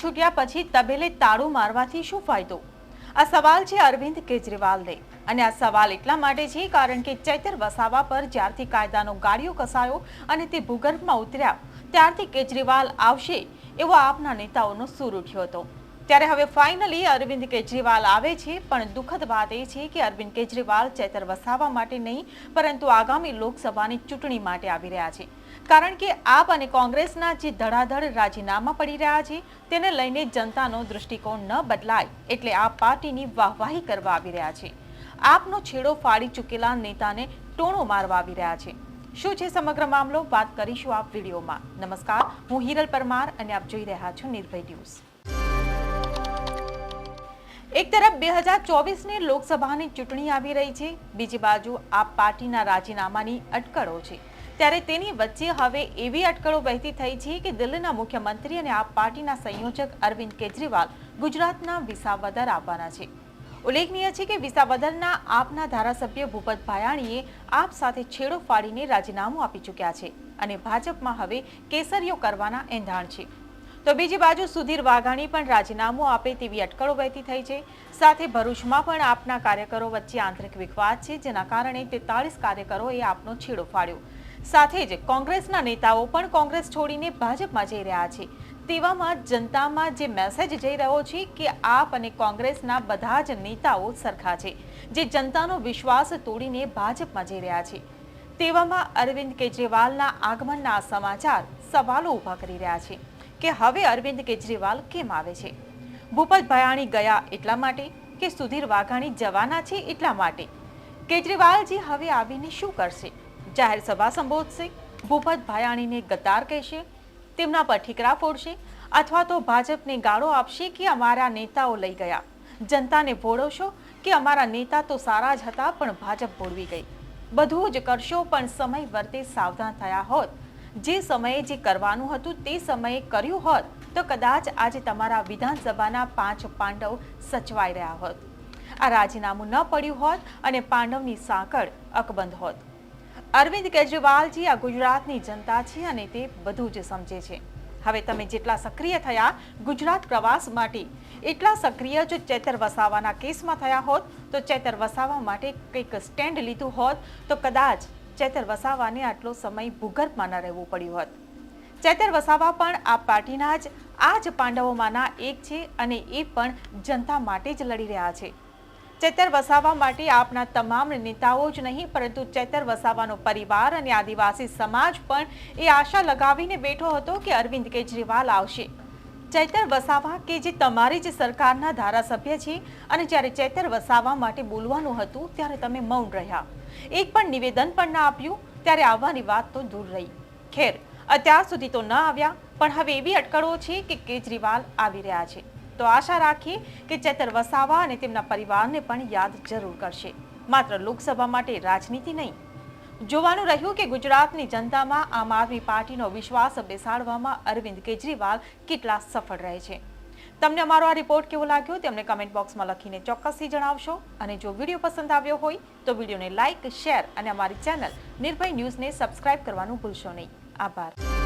છૂટ્યા પછી તબેલે તાળું મારવાથી શું ફાયદો? આ સવાલ છે અરવિંદ કેજરીવાલને. અને આ સવાલ એટલા માટે છે કારણ કે ચૈતર વસાવા પર જ્યારથી કાયદાનો ગાડીઓ કસાયો અને તે ભૂગર્ભમાં ઉતર્યા, ત્યારથી કેજરીવાલ આવશે એવો આપના નેતાઓનો સૂર ઉઠ્યો હતો. ત્યારે હવે ફાઇનલી અરવિંદ કેજરીવાલ આવે છે, પણ દુઃખદ વાત એ છે કે અરવિંદ કેજરીવાલ ચેતર વસાવા માટે નહીં, પરંતુ આગામી લોકસભાની ચૂંટણી માટે આવી રહ્યા છે. કારણ કે આપ અને કોંગ્રેસના જે ધડાધડ રાજીનામા પડી રહ્યા છે, તેને લઈને જનતાનો દૃષ્ટિકોણ ન બદલાય એટલે આ પાર્ટીની વાહવાહી કરવા આવી રહ્યા છે. આપનો છેડો ફાડી ચૂકેલા નેતાને ટોણો મારવા આવી રહ્યા છે. શું છે સમગ્ર મામલો? વાત કરીશું આપ વિડીયોમાં. નમસ્કાર, હું હિરલ પરમાર અને આપ જોઈ રહ્યા છો નિર્ભય ન્યૂઝ. એક તરફ બે હજાર ચોવીસની લોકસભાની ચૂંટણી આવી રહી છે, બીજી બાજુ આ પાર્ટીના રાજીનામાની અટકળો છે. ત્યારે તેની વચ્ચે હવે એવી અટકળો વહેતી થઈ છે કે દિલ્હીના મુખ્યમંત્રી અને આપ પાર્ટીના સંયોજક અરવિંદ કેજરીવાલ ગુજરાતના વિસાવદર આવવાના છે. ઉલ્લેખનીય છે કે વિસાવદરના આપના ધારાસભ્ય ભૂપત ભાયાણીએ આપ સાથે છેડો ફાડીને રાજીનામું આપી ચૂક્યા છે અને ભાજપમાં હવે કેસરીઓ કરવાના એંધાણ છે. તો બીજી બાજુ સુધીર વાઘાણી પણ રાજીનામું આપે તેવી અટકળો વહેતી થઈ છે. સાથે ભરૂચમાં પણ આપના કાર્યકરો વચ્ચે આંતરિક વિખવાદ છે, જેના કારણે તેતાળીસ કાર્યકરોએ આપનો છેડો ફાડ્યો. સાથે જ કોંગ્રેસના નેતાઓ પણ કોંગ્રેસ છોડીને ભાજપમાં જઈ રહ્યા છે. તેવામાં જનતામાં જે મેસેજ જઈ રહ્યો છે કે આપ અને કોંગ્રેસના બધા જ નેતાઓ સરખા છે, જે જનતાનો વિશ્વાસ તોડીને ભાજપમાં જઈ રહ્યા છે. તેવામાં અરવિંદ કેજરીવાલના આગમનના સમાચાર સવાલો ઊભા કરી રહ્યા છે કે હવે અરવિંદ કેજરીવાલ કેમ આવે છે? ભૂપત ભયાણી ગયા એટલા માટે કે સુધીર વાઘાણી જવાના છે એટલા માટે? કેજરીવાલજી હવે આવીને શું કરશે? જાહેર સભા સંબોધશે, ભૂપત ભાયાણીને ગદ્દાર કહેશે, તેમના પર ઠીકરા ફોડશે, અથવા તો ભાજપને ગાળો આપશે કે અમારા નેતાઓ લઈ ગયા. જનતાને ભોળવશો કે અમારા નેતા તો સારા જ હતા, પણ ભાજપ ભોળવી ગઈ. બધું જ કરશો, પણ સમય વર્તે સાવધાન થયા હોત. જે સમયે જે કરવાનું હતું, તે સમયે કર્યું હોત, તો કદાચ આજે તમારા વિધાનસભાના પાંચ પાંડવ સચવાઈ રહ્યા હોત. આ રાજીનામું ન પડ્યું હોત અને પાંડવની સાંકળ અકબંધ હોત. અરવિંદ કેજરીવાલજી આ ગુજરાતની જનતા છે અને તે બધું જ સમજે છે. હવે તમે જેટલા સક્રિય થયા ગુજરાત પ્રવાસ માટે, એટલા સક્રિય જો ચેતર વસાવાના કેસમાં થયા હોત, તો ચેતર વસાવા માટે કંઈક સ્ટેન્ડ લીધું હોત, તો કદાચ ચેતર વસાવાને આટલો સમય ભૂગર્ભમાં ન રહેવું પડ્યું હોત. ચેતર વસાવા પણ આ પાર્ટીના જ, આ જ પાંડવોમાંના એક છે અને એ પણ જનતા માટે જ લડી રહ્યા છે. ચેતર વસાવા માટે આપના તમામ નેતાઓ જ નહીં, પરંતુ ચેતર વસાવાનો પરિવાર અને આદિવાસી સમાજ પણ એ આશા લગાવીને બેઠો હતો કે અરવિંદ કેજરીવાલ આવશે. ચેતર વસાવા કે જે તમારી જ સરકારના ધારાસભ્ય છે અને જ્યારે ચેતર વસાવા માટે બોલવાનું હતું, ત્યારે તમે મૌન રહ્યા. એક પણ નિવેદન પણ ના આપ્યું, ત્યારે આવવાની વાત તો દૂર રહી. ખેર, અત્યાર સુધી તો ન આવ્યા, પણ હવે એવી અટકળો છે કે કેજરીવાલ આવી રહ્યા છે. તો આશા રાખીએ કે ચેતર વસાવા અને તેમના પરિવારને પણ યાદ જરૂર કરશે. માત્ર લોકસભા માટે રાજનીતિ નહીં. જોવાનું રહ્યું કે ગુજરાતની જનતામાં આમ આદમી પાર્ટીનો વિશ્વાસ બેસાડવામાં અરવિંદ કેજરીવાલ કેટલા સફળ રહે છે. તમને અમારો આ રિપોર્ટ કેવો લાગ્યો તેમને કમેન્ટ બોક્સમાં લખીને ચોક્કસથી જણાવશો. અને જો વીડિયો પસંદ આવ્યો હોય તો વિડીયોને લાઇક શેર અને અમારી ચેનલ નિર્ભય ન્યૂઝને સબસ્ક્રાઇબ કરવાનું ભૂલશો નહીં. આભાર.